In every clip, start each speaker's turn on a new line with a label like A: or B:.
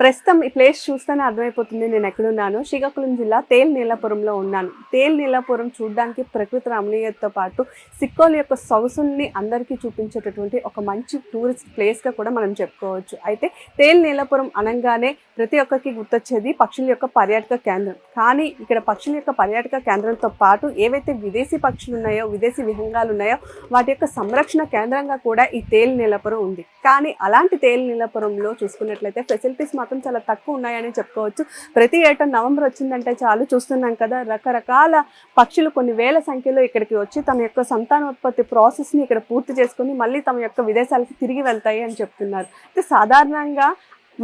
A: ప్రస్తుతం ఈ ప్లేస్ చూస్తేనే అర్థమైపోతుంది. నేను ఎక్కడున్నాను. శ్రీకాకుళం జిల్లా తేల్ నీలాపురంలో ఉన్నాను. తేల్ నీలాపురం చూడడానికి ప్రకృతి రమణీయతతో పాటు సిక్కోల యొక్క సొగసుల్ని అందరికీ చూపించేటటువంటి ఒక మంచి టూరిస్ట్ ప్లేస్గా కూడా మనం చెప్పుకోవచ్చు. అయితే తేల్ నీలాపురం అనగానే ప్రతి ఒక్కరికి గుర్తొచ్చేది పక్షుల యొక్క పర్యాటక కేంద్రం. కానీ ఇక్కడ పక్షుల యొక్క పర్యాటక కేంద్రంతో పాటు ఏవైతే విదేశీ పక్షులు ఉన్నాయో విదేశీ విహంగాలు ఉన్నాయో వాటి యొక్క సంరక్షణ కేంద్రంగా కూడా ఈ తేల్ నీలాపురం ఉంది. కానీ అలాంటి తేల్ నీలాపురంలో చూసుకున్నట్లయితే ఫెసిలిటీస్ మాత్రం చాలా తక్కువ ఉన్నాయని చెప్పుకోవచ్చు. ప్రతి ఏటా నవంబర్ వచ్చిందంటే చాలు. చూస్తున్నాం కదా రకరకాల పక్షులు కొన్ని వేల సంఖ్యలో ఇక్కడికి వచ్చి తమ యొక్క సంతానోత్పత్తి ప్రాసెస్ని ఇక్కడ పూర్తి చేసుకుని మళ్ళీ తమ యొక్క విదేశాలకు తిరిగి వెళ్తాయి అని చెప్తున్నారు. అయితే సాధారణంగా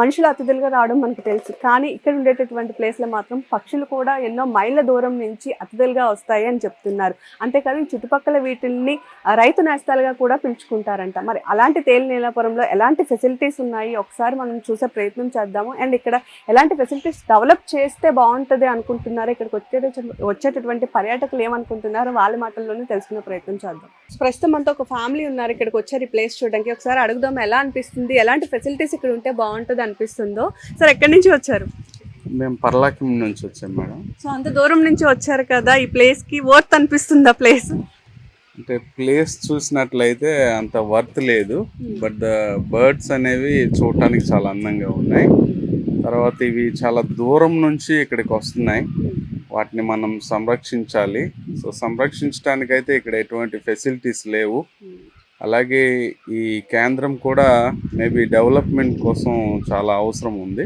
A: మనుషులు అతిథులుగా రావడం మనకు తెలుసు. కానీ ఇక్కడ ఉండేటటువంటి ప్లేస్లో మాత్రం పక్షులు కూడా ఎన్నో మైళ్ళ దూరం నుంచి అతిథులుగా వస్తాయి అని చెప్తున్నారు. అంతేకాదు చుట్టుపక్కల వీటిల్ని రైతు నేస్తాలుగా కూడా పిలుచుకుంటారంట. మరి అలాంటి తేలి నీలాపురంలో ఎలాంటి ఫెసిలిటీస్ ఉన్నాయి? ఒకసారి మనం చూసే ప్రయత్నం చేద్దాము. అండ్ ఇక్కడ ఎలాంటి ఫెసిలిటీస్ డెవలప్ చేస్తే బాగుంటుంది అనుకుంటున్నారు? ఇక్కడికి వచ్చే వచ్చేటటువంటి పర్యాటకులు ఏమనుకుంటున్నారు వాళ్ళ మాటల్లోనే తెలుసుకునే ప్రయత్నం చేద్దాం. ప్రస్తుతం అంతా ఒక ఫ్యామిలీ ఉన్నారు. ఇక్కడికి వచ్చారు ఈ ప్లేస్ చూడడానికి. ఒకసారి అడుగుదాం ఎలా అనిపిస్తుంది? ఎలాంటి ఫెసిలిటీస్ ఇక్కడ ఉంటే బాగుంటుంది అనిపిస్తుందో? సార్ ఎక్కడి నుంచి వచ్చారు?
B: మేము పర్లాకిం నుంచి వచ్చాం మేడం.
A: సో అంత దూరం నుంచి వచ్చారు కదా ఈ ప్లేస్కి వర్త్ అనిపిస్తుందా ప్లేస్?
B: అంటే ప్లేస్ చూసినట్లయితే అంత వర్త్ లేదు బట్ ద బర్డ్స్ అనేవి చూడటానికి చాలా అందంగా ఉన్నాయి. తర్వాత ఇవి చాలా దూరం నుంచి ఇక్కడికి వస్తున్నాయి. వాటిని మనం సంరక్షించాలి. సో సంరక్షించడానికైతే ఇక్కడ ఎటువంటి ఫెసిలిటీస్ లేవు. అలాగే ఈ కేంద్రం కూడా మేబీ డెవలప్మెంట్ కోసం చాలా అవసరం ఉంది.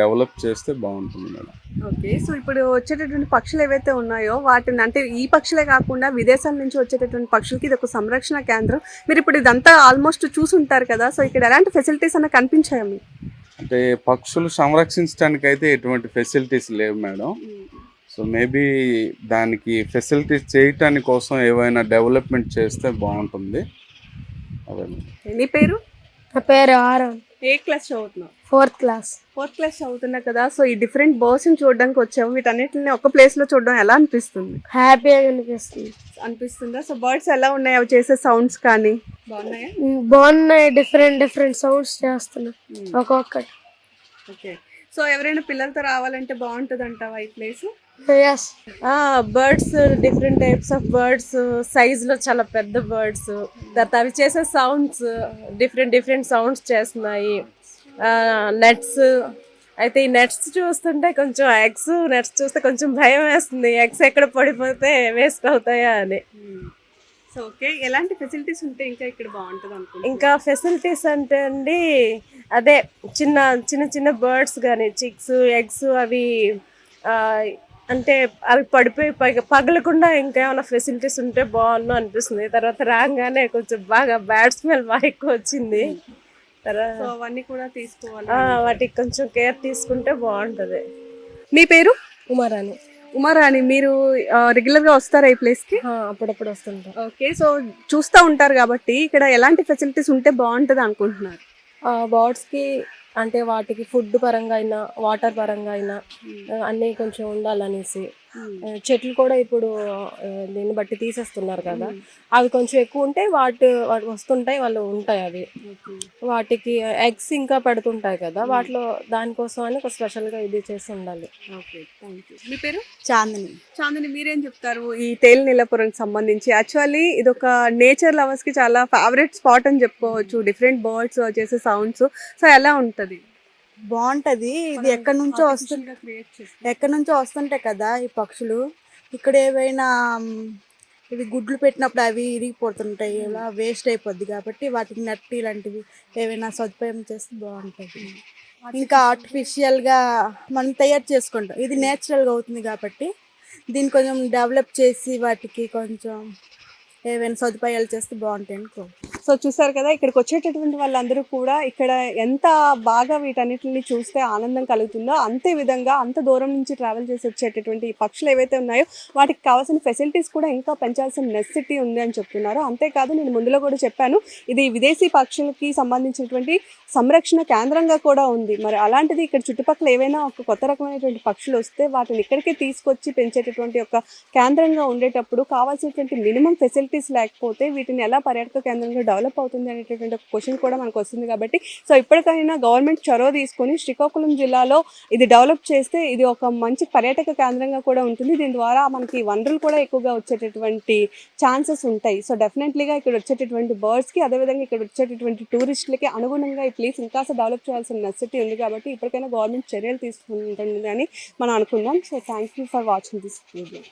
B: డెవలప్ చేస్తే బాగుంటుంది మేడం.
A: ఓకే. సో ఇప్పుడు వచ్చేటటువంటి పక్షులు ఏవైతే ఉన్నాయో వాటిని అంటే ఈ పక్షులే కాకుండా విదేశాల నుంచి వచ్చేటటువంటి పక్షులకి ఇది ఒక సంరక్షణ కేంద్రం. మీరు ఇప్పుడు ఇదంతా ఆల్మోస్ట్ చూసి ఉంటారు కదా. సో ఇక్కడ ఎలాంటి ఫెసిలిటీస్ అన్న కనిపించాయా మీకు?
B: అంటే పక్షులు సంరక్షించడానికి అయితే ఎటువంటి ఫెసిలిటీస్ లేవు మేడం. సో మేబీ దానికి ఫెసిలిటీస్ చేయటానికి కోసం ఏవైనా డెవలప్మెంట్ చేస్తే బాగుంటుంది.
A: నీ పేరు?
C: నా పేరు ఆరవ్
A: ఏ క్లాస్ చదువుతున్నావు?
C: Fourth class.
A: ఫోర్త్ క్లాస్ చదువుతున్నా కదా సో ఈ డిఫరెంట్ బర్డ్స్ని చూడడానికి వచ్చాము. వీటన్నిటిని ఒక ప్లేస్లో చూడడం ఎలా అనిపిస్తుంది?
C: హ్యాపీగా అనిపిస్తుంది.
A: అనిపిస్తుందా? సో బర్డ్స్ ఎలా ఉన్నాయి? అవి చేసే సౌండ్స్ కానీ? బాగున్నాయా?
C: బాగున్నాయి. డిఫరెంట్ డిఫరెంట్ సౌండ్స్ చేస్తున్నా. ఒక్కొక్కటి.
A: ఓకే సో ఎవరైనా పిల్లలతో రావాలంటే బాగుంటుంది అంటావా ఈ place?
C: Yes
D: birds different types of birds సైజులో చాలా పెద్ద బర్డ్స్ తర్వాత అవి చేసే సౌండ్స్ డిఫరెంట్ డిఫరెంట్ సౌండ్స్ చేస్తున్నాయి. నెట్స్ అయితే ఈ నెట్స్ చూస్తుంటే కొంచెం ఎగ్స్ నెట్స్ చూస్తే కొంచెం భయం వేస్తుంది. ఎగ్స్ ఎక్కడ పడిపోతే వేస్ట్ అవుతాయా అని.
A: So okay. ఎలాంటి ఫెసిలిటీస్ ఉంటే ఇంకా ఇక్కడ బాగుంటుంది అనుకుంటున్నా
D: ఇంకా ఫెసిలిటీస్ అంటే అండి అదే చిన్న చిన్న చిన్న బర్డ్స్ కానీ చిక్స్ ఎగ్స్ అవి అంటే అవి పడిపోయి పగ పగలకుండా ఇంకా ఏమైనా ఫెసిలిటీస్ ఉంటే బాగుండు అనిపిస్తుంది. తర్వాత రాగానే కొంచెం బాగా బ్యాడ్ స్మెల్ బాగా ఎక్కువ వచ్చింది. తర్వాత
A: సో అవన్నీ కూడా తీసుకోవాలి.
D: వాటికి కొంచెం కేర్ తీసుకుంటే బాగుంటుంది.
A: మీ పేరు?
C: ఉమారాణి.
A: ఉమారాణి మీరు రెగ్యులర్గా వస్తారా ఈ
C: ప్లేస్కి? అప్పుడప్పుడు వస్తుంటా.
A: ఓకే సో చూస్తూ ఉంటారు కాబట్టి ఇక్కడ ఎలాంటి ఫెసిలిటీస్ ఉంటే బాగుంటుంది అనుకుంటున్నారు?
C: బర్డ్స్కి అంటే వాటికి ఫుడ్ పరంగా అయినా వాటర్ పరంగా అయినా ఆ, అన్నీ కొంచెం ఉండాలనేసి. చెట్లు కూడా ఇప్పుడు దీన్ని బట్టి తీసేస్తున్నారు కదా. అవి కొంచెం ఎక్కువ ఉంటే వాటి వస్తుంటాయి వాళ్ళు ఉంటాయి అవి. వాటికి ఎగ్స్ ఇంకా పెడుతుంటాయి కదా. వాటిలో దానికోసం అని ఒక స్పెషల్గా ఇది చేసి ఉండాలి.
A: Okay thank you. మీ పేరు?
E: చాందిని.
A: చాందని మీరేం చెప్తారు? ఈ తేలు నీలపురంకి సంబంధించి. యాక్చువల్లీ ఇది ఒక నేచర్ లవర్స్కి చాలా ఫేవరెట్ స్పాట్ అని చెప్పుకోవచ్చు. డిఫరెంట్ బర్డ్స్ చేసే సౌండ్స్. సో ఎలా ఉంటది?
E: బాగుంటది. ఇది ఎక్కడి నుంచో వస్తుంది ఎక్కడి నుంచో వస్తుంటాయి కదా ఈ పక్షులు. ఇక్కడ ఏవైనా ఇవి గుడ్లు పెట్టినప్పుడు అవి ఇరిగిపోతుంటాయి. ఇలా వేస్ట్ అయిపోద్ది కాబట్టి వాటికి నట్టి ఇలాంటివి ఏవైనా సదుపాయం చేస్తే బాగుంటుంది. ఇంకా ఆర్టిఫిషియల్గా మనం తయారు చేసుకుంటాం. ఇది నేచురల్గా అవుతుంది కాబట్టి దీన్ని కొంచెం డెవలప్ చేసి వాటికి కొంచెం ఏవైనా సదుపాయాలు చేస్తే బాగుంటాయి అనుకో
A: సో చూసారు కదా ఇక్కడికి వచ్చేటటువంటి వాళ్ళందరూ కూడా ఇక్కడ ఎంత బాగా వీటన్నిటిని చూస్తే ఆనందం కలుగుతుందో అంతే విధంగా అంత దూరం నుంచి ట్రావెల్ చేసి వచ్చేటటువంటి ఈ పక్షులు ఏవైతే ఉన్నాయో వాటికి కావాల్సిన ఫెసిలిటీస్ కూడా ఇంకా పెంచాల్సిన నెసిటీ ఉంది అని చెప్తున్నారు. అంతేకాదు నేను ముందులో కూడా చెప్పాను ఇది విదేశీ పక్షులకి సంబంధించినటువంటి సంరక్షణ కేంద్రంగా కూడా ఉంది. మరి అలాంటిది ఇక్కడ చుట్టుపక్కల ఏవైనా ఒక కొత్త రకమైనటువంటి పక్షులు వస్తే వాటిని ఇక్కడికే తీసుకొచ్చి పెంచేటటువంటి ఒక కేంద్రంగా ఉండేటప్పుడు కావాల్సినటువంటి మినిమం ఫెసిలిటీస్ లేకపోతే వీటిని ఎలా పర్యాటక కేంద్రంగా డెవలప్ అవుతుంది అనేటటువంటి ఒక క్వశ్చన్ కూడా మనకు వస్తుంది కాబట్టి సో ఇప్పటికైనా గవర్నమెంట్ చొరవ తీసుకొని శ్రీకాకుళం జిల్లాలో ఇది డెవలప్ చేస్తే ఇది ఒక మంచి పర్యాటక కేంద్రంగా కూడా ఉంటుంది. దీని ద్వారా మనకి వనరులు కూడా ఎక్కువగా వచ్చేటటువంటి ఛాన్సెస్ ఉంటాయి. సో డెఫినెట్లీగా ఇక్కడ వచ్చేటటువంటి బర్డ్స్కి అదేవిధంగా ఇక్కడ వచ్చేటటువంటి టూరిస్టులకి అనుగుణంగా ఈ ప్లేస్ ఇంకా డెవలప్ చేయాల్సిన నెసిటీ ఉంది కాబట్టి ఇప్పటికైనా గవర్నమెంట్ చర్యలు తీసుకుంటుంది అని మనం అనుకుందాం so thank you for watching this video.